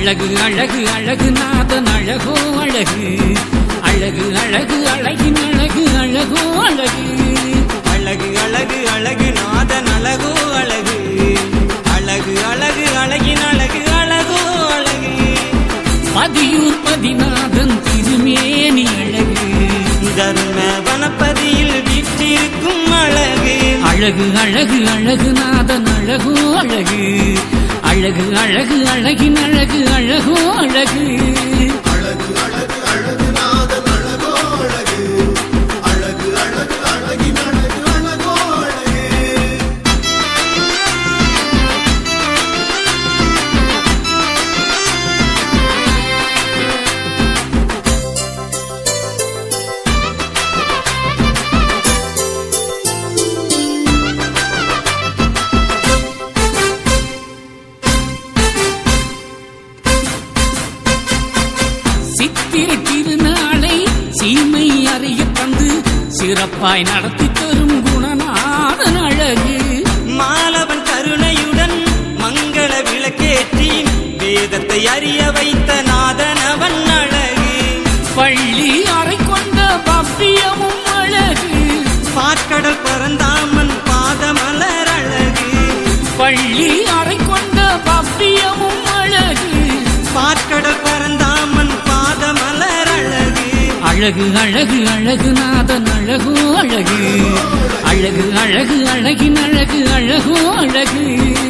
அழகு அழகு அழகு நாதன் அழகோ அழகு. அழகு அழகு அழகின் அழகு அழகோ அழகு. அழகு அழகு அழகு நாதன் அழகோ அழகு. அழகு அழகு அழகின் அழகு அழகோ அழகு. பதியூர் பதிநாதன் திருமேனி அழகு. தர்ம வனப்பதியில் வீற்றிருக்கும் அழகு. அழகு அழகு அழகு நாதன் அழகோ அழகு. அழகு அழகு அழகின் அழகு அழகோ அழகு. சித்திரை திருநாளை சீமை அறிய தந்து சிறப்பாய் நடத்தி தரும் குணநாதன் அழகு. மாலவன் கருணையுடன் மங்கள விளக்கேற்றி வேதத்தை அறிய வைத்த நாதனவன் அழகு. பள்ளி அறை கொண்ட பவ்யமும் அழகு. பாற்கடல் பரந்தாமன் பாதமலர் அழகு. பள்ளி அழகு அழகு அழகு நாதன் அழகோ அழகு. அழகு அழகு அழகின் அழகு அழகோ அழகு.